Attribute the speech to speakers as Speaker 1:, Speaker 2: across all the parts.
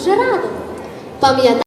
Speaker 1: вже радо. Пам'ятаю,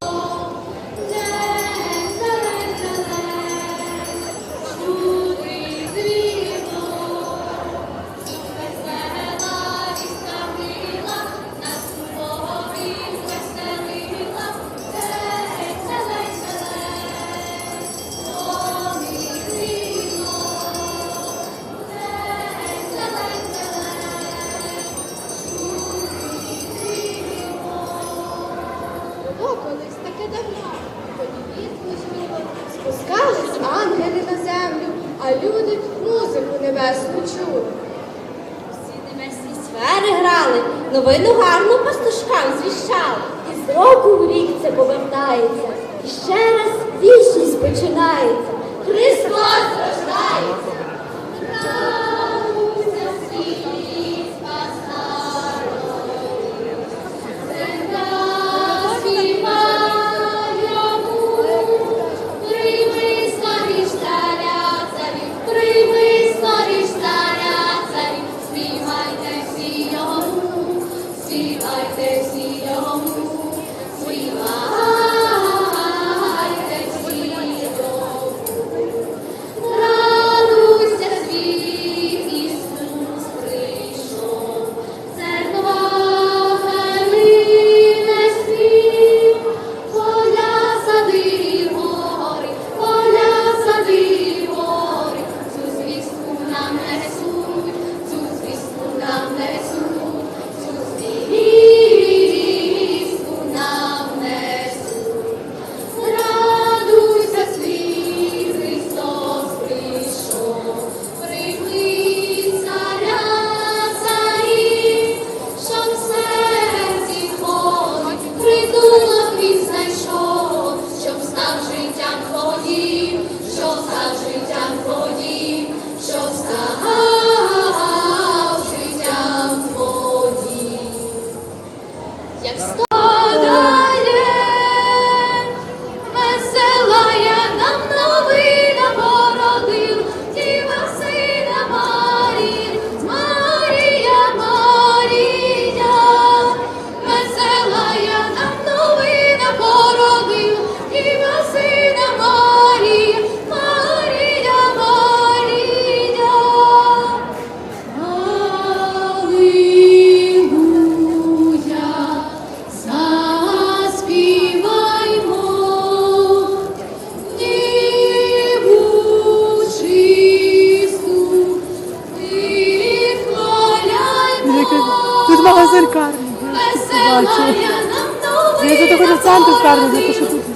Speaker 1: Спускались ангели на землю, а люди музику небесну чули.
Speaker 2: Всі небесні сфери грали, новину гарну пастушкам звіщали. І з року в рік це повертається. І ще раз вічність починається. Христос рождається!
Speaker 3: Христос!
Speaker 4: магазин карні.
Speaker 3: Я
Speaker 4: тут хочу в центр карні, тому що тут.